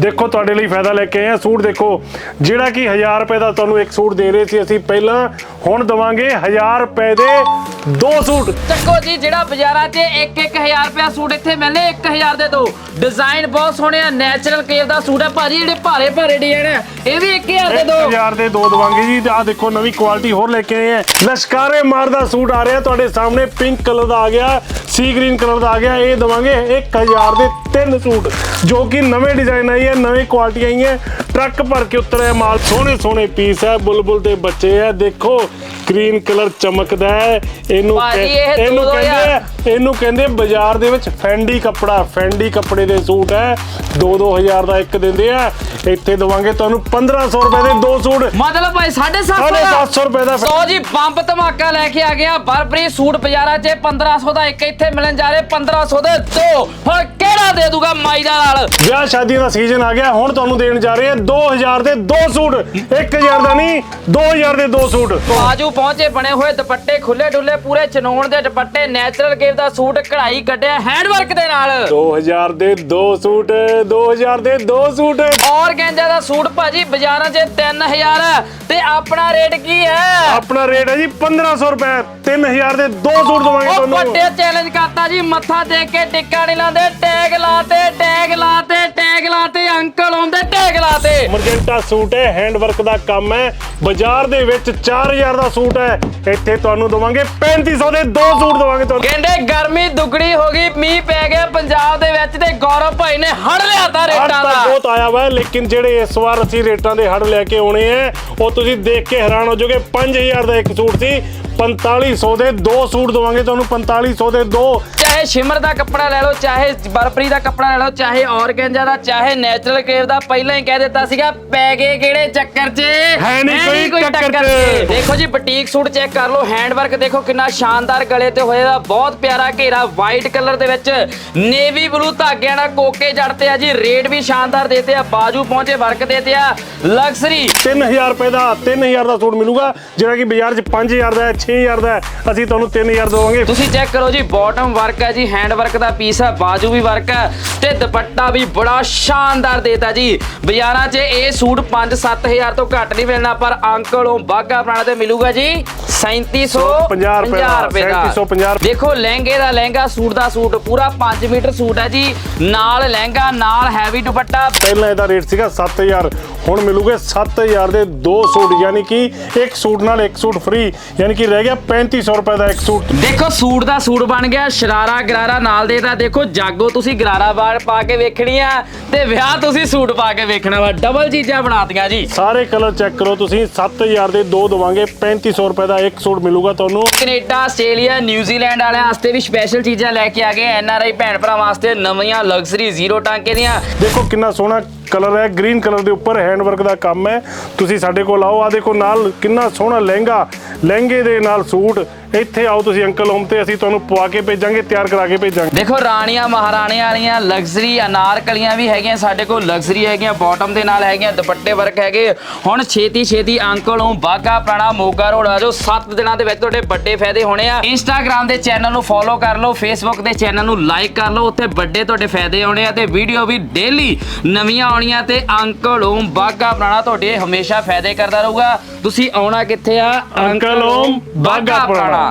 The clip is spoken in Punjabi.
ਦੇਖੋ ਤੁਹਾਡੇ ਲਈ ਫਾਇਦਾ ਲੈ ਕੇ ਆਏ ਆ ਸੂਟ ਦੇਖੋ ਜਿਹੜਾ ਕਿ 1000 ਰੁਪਏ ਦਾ ਤੁਹਾਨੂੰ ਇੱਕ ਸੂਟ ਦੇ ਰਹੇ ਸੀ ਅਸੀਂ ਪਹਿਲਾਂ ਹੁਣ ਦਵਾਂਗੇ 1000 ਰੁਪਏ ਦੇ ਦੋ ਸੂਟ। ਚੱਕੋ ਜੀ ਜਿਹੜਾ ਬਾਜ਼ਾਰਾਂ 'ਚ 1-1000 ਰੁਪਿਆ ਸੂਟ ਇੱਥੇ ਮਿਲਨੇ 1000 ਦੇ ਦੋ। ਡਿਜ਼ਾਈਨ ਬਹੁਤ ਸੋਹਣੇ ਆ ਨੈਚੁਰਲ ਕੇਵ ਦਾ ਸੂਟ ਹੈ ਭਾਜੀ ਜਿਹੜੇ ਭਾਰੇ ਭਾਰੇ ਡਿਜ਼ਾਈਨ ਆ ਇਹ ਵੀ 1000 ਦੇ ਦੋ। 1000 ਦੇ ਦੋ ਦਵਾਂਗੇ ਜੀ। ਤੇ ਆ ਦੇਖੋ ਨਵੀਂ ਕੁਆਲਿਟੀ ਹੋਰ ਲੈ ਕੇ ਆਏ ਆ ਲਸ਼ਕਾਰੇ ਮਾਰ ਦਾ ਸੂਟ ਆ ਰਿਹਾ। ਤੁਹਾਡੇ ਸਾਹਮਣੇ ਪਿੰਕ ਕਲਰ ਦਾ ਆ ਗਿਆ ਸੀ ਗ੍ਰੀਨ ਕਲਰ ਦਾ ਆ ਗਿਆ। ਇਹ ਦਵਾਂਗੇ 1000 ਦੇ ਤਿੰਨ ਸੂਟ ਜੋ ਕਿ ਨਵੇਂ ਡਿਜ਼ਾਈਨ ਆਈ ਹੈ ਨਵੀਂ ਕੁਆਲਿਟੀ ਆਈ ਹੈ। ਟਰੱਕ ਭਰ ਕੇ ਉਤਰਿਆ ਮਾਲ। ਸੋਹਣੇ ਸੋਹਣੇ ਪੀਸ ਹੈ ਬੁਲਬੁਲ ਦੇ ਬੱਚੇ ਹੈ। ਦੇਖੋ ਗ੍ਰੀਨ ਕਲਰ ਚਮਕਦਾ ਹੈ। ਇਹਨੂੰ ਭਾਜੀ, ਕਹਿ- ਇਹ ਇਹਨੂੰ ਕਹਿੰਦੇ ਇਹਨੂੰ ਕਹਿੰਦੇ ਬਾਜ਼ਾਰ ਦੇ ਵਿੱਚ ਫੈਂਡੀ ਕੱਪੜਾ। ਫੈਂਡੀ ਕੱਪੜੇ ਦੇ ਸੂਟ ਹੈ। 2-2000 ਦਾ ਇੱਕ ਦਿੰਦੇ ਆ। ਇੱਥੇ ਦਵਾਂਗੇ ਤੁਹਾਨੂੰ 1500 ਰੁਪਏ ਦੇ ਦੋ ਸੂਟ। ਮਤਲਬ ਭਾਈ 750 ਸਾਢੇ ਸੱਤ ਸੌ ਰੁਪਏ ਦਾ। ਸੋ ਜੀ ਬੰਬ ਧਮਾਕਾ ਲੈ ਕੇ ਆ ਗਿਆ ਬਰਬਰੀ ਸੂਟ ਬਾਜ਼ਾਰਾਂ 'ਚ 1500 ਦਾ ਇੱਕ ਇੱਥੇ ਮਿਲਣ ਜਾ ਰਹੇ। 1500 ਦੇ ਦੋ। ਹੁਣ ਕਿਹੜਾ ਦੇ ਦੂਗਾ ਮਾਈ ਦਾ ਨਾਲ ਵਿਆਹ ਸ਼ਾਦੀ ਦਾ ਸੀਜ਼ਨ ਆ ਗਿਆ। ਹੁਣ ਤੁਹਾਨੂੰ ਦੇਣ ਜਾ ਰਹੇ ਆ 2000 ਦੇ ਦੋ ਸੂਟ 1000 ਦਾ ਨਹੀਂ 2000 ਦੇ ਦੋ ਸੂਟ। ਬਾਜੂ ਪਹੁੰਚੇ ਬਣੇ ਹੋਏ ਦੁਪੱਟੇ ਖੁੱਲੇ ਡੁੱਲੇ ਪੂਰੇ ਚਨੋਣ ਦੇ ਦੁਪੱਟੇ ਨੈਚੁਰਲ ਗੇਵ ਦਾ ਸੂਟ ਕਢਾਈ ਕੱਢਿਆ ਹੈਂਡ ਵਰਕ ਦੇ ਨਾਲ। 2000 ਦੇ ਦੋ ਸੂਟ 2000 ਦੇ ਦੋ ਸੂਟ। ਔਰ ਗੈਂਜਾ ਦਾ ਸੂਟ ਭਾਜੀ ਬਾਜ਼ਾਰਾਂ 'ਚ 3000 ਤੇ ਆਪਣਾ ਰੇਟ ਕੀ ਹੈ? ਆਪਣਾ ਰੇਟ ਹੈ ਜੀ 1500 ਰੁਪਏ 3000 ਦੇ ਦੋ ਸੂਟ ਦਵਾਂਗੇ ਉਹ ਤੁਹਾਨੂੰ। ਵੱਡੇ ਚੈਲੰਜ ਕਰਤਾ ਜੀ ਮੱਥਾ ਦੇਖ ਕੇ ਟਿੱਕਾ ਨਹੀਂ ਲਾਉਂਦੇ ਟੈਗ ਲਾਤੇ ਟੈਗ ਲਾਤੇ ਟੈਗ ਲਾਤੇ ਅੰਕਲ ਆਉਂਦੇ ਟੈਗ ਲਾਤੇ ਮਰਜੈਂਟਾ ਸੂਟ ਹੈ ਹੈਂਡ ਵਰਕ ਦਾ ਕੰਮ ਹੈ ਬਾਜ਼ਾਰ ਦੇ ਵਿੱਚ 4000 ਦਾ ਸੂਟ ਹੈ। ਇੱਥੇ ਤੁਹਾਨੂੰ ਦਵਾਂਗੇ 3500 ਦੇ ਦੋ ਸੂਟ ਦਵਾਂਗੇ ਤੁਹਾਨੂੰ। ਕਹਿੰਦੇ ਗਰਮੀ ਦੁੱਗਣੀ ਹੋ ਗਈ ਮੀਂਹ ਪੈ ਗਿਆ ਪੰਜਾਬ ਦੇ ਵਿੱਚ ਤੇ ਗੌਰਵ ਭਾਈ ਨੇ ਹੜ ਲਿਆਤਾ ਰੇਟਾਂ ਦਾ। ਬਹੁਤ ਆਇਆ ਵਾ ਲੇਕਿਨ ਜਿਹੜੇ ਇਸ ਵਾਰ ਅਸੀਂ ਰੇਟਾਂ ਦੇ ਹੜ ਲੈ ਕੇ ਆਉਣੇ ਆ ਉਹ ਤੁਸੀਂ ਦੇਖ ਕੇ ਹੈਰਾਨ ਹੋ ਜਾਓਗੇ 5000 ਦਾ ਇੱਕ ਸੂਟ ਸੀ। 4500 ਦੇ ਦੋ ਸੂਟ ਦਵਾਂਗੇ ਤੁਹਾਨੂੰ 4500 ਦੇ ਦੋ। ਚਾਹੇ ਸ਼ਿਮਰ ਦਾ ਕੱਪੜਾ ਲੈ ਲਓ ਚਾਹੇ ਬਰਬਰੀ ਦਾ ਕੱਪੜਾ ਲੈ ਲਓ ਚਾਹੇ ਔਰਗੈਂਜਾ ਦਾ ਚਾਹੇ ਨੈਚੁਰਲ ਕੇਵ ਦਾ ਪਹਿਲਾਂ ਹੀ ਕਹਿ ਦਿੱਤਾ ਸੀਗਾ ਪੈ ਗਏ ਕਿਹੜੇ ਚੱਕਰ 'ਚ? ਹੈ ਨੀ ਕੋਈ ਟੱਕਰ 'ਚ। ਦੇਖੋ ਜੀ ਬੁਟੀਕ ਸੂਟ ਚੈੱਕ ਕਰ ਲਓ ਹੈਂਡ ਵਰਕ ਦੇਖੋ ਕਿੰਨਾ ਸ਼ਾਨਦਾਰ ਗਲੇ ਤੇ ਹੋਏਗਾ ਬਹੁਤ ਪਿਆਰਾ ਘੇਰਾ ਵਾਈਟ ਕਲਰ ਦੇ ਵਿੱਚ ਨੇਵੀ ਬਲੂ ਧਾਗਿਆਂ ਨਾਲ ਕੋਕੇ ਜੜਤੇ ਆ ਜੀ ਰੇਟ ਵੀ ਸ਼ਾਨਦਾਰ ਦੇਤੇ ਆ ਬਾਜੂ ਪਹੁੰਚੇ ਵਰਕ ਦੇਤੇ ਆ ਲਗਜ਼ਰੀ 3000 ਰੁਪਏ ਦਾ 3000 ਦਾ ਸੂਟ ਮਿਲੂਗਾ ਜਿਹੜਾ ਕਿ ਬਾਜ਼ਾਰ 'ਚ 5000 ਦਾ ਹੈ 6000 ਦਾ ਹੈ। ਅਸੀਂ ਤੁਹਾਨੂੰ 3000 ਦਵਾਂਗੇ। ਤੁਸੀਂ ਚੈੱਕ ਕਰੋ ਜੀ ਬਾਟਮ ਵਰਕ ਹੈ ਜੀ ਹੈਂਡ ਵਰਕ ਦਾ ਪੀਸ ਹੈ ਬਾਜੂ ਵੀ ਵਰਕ ਹੈ ਤੇ ਦੁਪੱਟਾ ਵੀ ਬੜਾ ਸ਼ਾਨਦਾਰ ਦੇਤਾ ਜੀ। ਬਾਜ਼ਾਰਾਂ 'ਚ ਇਹ ਸੂਟ 5-7000 ਤੋਂ ਘੱਟ ਨਹੀਂ ਮਿਲਣਾ ਪਰ ਅੰਕਲੋਂ ਬਾਗਾ ਪੁਰਾਣਾ ਤੇ ਮਿਲੂਗਾ ਜੀ 3750 50 ਰੁਪਏ ਦਾ, 3750 ਦੇਖੋ ਲਹਿੰਗੇ ਦਾ ਲਹਿੰਗਾ ਸੂਟ ਦਾ ਸੂਟ ਪੂਰਾ 5 ਮੀਟਰ ਸੂਟ ਹੈ ਜੀ। ਨਾਲ ਲਹਿੰਗਾ ਨਾਲ ਹੈਵੀ ਦੁਪੱਟਾ। ਪਹਿਲਾਂ ਇਹਦਾ ਰੇਟ ਸੀਗਾ 7000 ਹੁਣ ਮਿਲੂਗੇ 7000 ਦੇ ਦੋ ਸੂਟ ਯਾਨੀ ਕਿ ਇੱਕ ਸੂਟ ਨਾਲ ਇੱਕ ਸੂਟ ਫ੍ਰੀ ਯਾਨੀ ਕਿ ਰਹਿ ਗਿਆ 3500 ਰੁਪਏ ਦਾ ਇੱਕ ਸੂਟ। ਦੇਖੋ ਸੂਟ ਦਾ ਸੂਟ ਬਣ ਗਿਆ ਸ਼ਰਾਰਾ ਗਰਾਰਾ ਨਾਲ ਦੇ ਦਾ ਦੇਖੋ ਜਾਗੋ ਤੁਸੀਂ ਗਰਾਰਾ ਬਾੜ ਪਾ ਕੇ ਵੇਖਣੀ ਆ ਤੇ ਵਿਆਹ ਤੁਸੀਂ ਸੂਟ ਪਾ ਕੇ ਵੇਖਣਾ ਵਾ। ਡਬਲ ਚੀਜ਼ਾਂ ਬਣਾਤੀਆਂ ਜੀ। ਸਾਰੇ ਕਲਰ ਚੈੱਕ ਕਰੋ ਤੁਸੀਂ 7000 ਦੇ ਦੋ ਦਵਾਂਗੇ 3500 ਰੁਪਏ ਦਾ ਇੱਕ ਸੂਟ ਮਿਲੂਗਾ ਤੁਹਾਨੂੰ। ਕੈਨੇਡਾ ਆਸਟ੍ਰੇਲੀਆ ਨਿਊਜ਼ੀਲੈਂਡ ਵਾਲਿਆਂ ਵਾਸਤੇ ਵੀ ਸਪੈਸ਼ਲ ਚੀਜ਼ਾਂ ਲੈ ਕੇ ਆ ਗਏ ਐਨ ਆਰ ਆਈ ਭੈਣ ਭਰਾ ਵਾਸਤੇ ਨਵੀਆਂ ਲਗਜ਼ਰੀ ਜ਼ੀਰੋ ਟਾਂਕੇ ਦੀਆਂ। ਦੇਖੋ ਕਿੰਨਾ ਸੋਹਣਾ ਕਲਰ ਹੈ, ਗ੍ਰੀਨ ਕਲਰ ਦੇ ਉੱਪਰ ਹੈਂਡ ਵਰਕ ਦਾ ਕੰਮ ਹੈ। ਤੁਸੀਂ ਸਾਡੇ ਕੋਲ ਆਓ ਆ ਦੇਖੋ ਨਾਲ ਕਿੰਨਾ ਸੋਹਣਾ ਲਹਿੰਗਾ, ਲਹਿੰਗੇ ਦੇ ਨਾਲ ਸੂਟ ਇੱਥੇ ਆਓ ਤੁਸੀਂ ਅੰਕਲ ਹੋਮ ਤੇ ਅਸੀਂ ਤੁਹਾਨੂੰ ਪਵਾ ਕੇ ਭੇਜਾਂਗੇ ਤਿਆਰ ਕਰਾ ਕੇ ਭੇਜਾਂਗੇ। ਦੇਖੋ ਰਾਣੀਆਂ ਮਹਾਰਾਣੀਆਂ ਵਾਲੀਆਂ ਲਗਜ਼ਰੀ ਅਨਾਰਕਲੀਆਂ ਵੀ ਹੈਗੀਆਂ ਸਾਡੇ ਕੋਲ ਲਗਜ਼ਰੀ ਹੈਗੀਆਂ ਬਾਟਮ ਦੇ ਨਾਲ ਹੈਗੀਆਂ ਦੁਪੱਟੇ ਵਰਕ ਹੈਗੇ। ਹੁਣ ਛੇਤੀ ਛੇਤੀ ਅੰਕਲ ਨੂੰ ਬਾਗਾ ਪੁਰਾਣਾ ਮੋਗਾ ਰੋਡ ਆ ਜਾਓ। 7 ਦਿਨਾਂ ਦੇ ਵਿੱਚ ਤੁਹਾਡੇ ਵੱਡੇ ਫਾਇਦੇ ਹੋਣੇ ਆ। ਇੰਸਟਾਗ੍ਰam ਦੇ ਚੈਨਲ ਨੂੰ ਫੋਲੋ ਕਰ ਲਓ ਫੇਸਬੁੱਕ ਦੇ ਚੈਨਲ ਨੂੰ ਲਾਈਕ ਕਰ ਲਓ ਉੱਥੇ ਵੱਡੇ ਤੁਹਾਡੇ ਫਾਇਦੇ ਆਉਣੇ ਆ ਤੇ ਵੀਡੀਓ ਵੀ ਡੇਲੀ ਨਵੀਆਂ ਆਉਣੀਆਂ ਤੇ ਅੰਕਲ ਓਮ ਬਾਗਾ ਪੁਰਾਣਾ ਤੁਹਾਡੇ ਹਮੇਸ਼ਾ ਫਾਇਦੇ ਕਰਦਾ ਰਹੂਗਾ। ਤੁਸੀਂ ਆਉਣਾ ਕਿੱਥੇ ਆ? ਅੰਕਲ ਓਮ ਬਾਘਾ ਪੁਰਾਣਾ।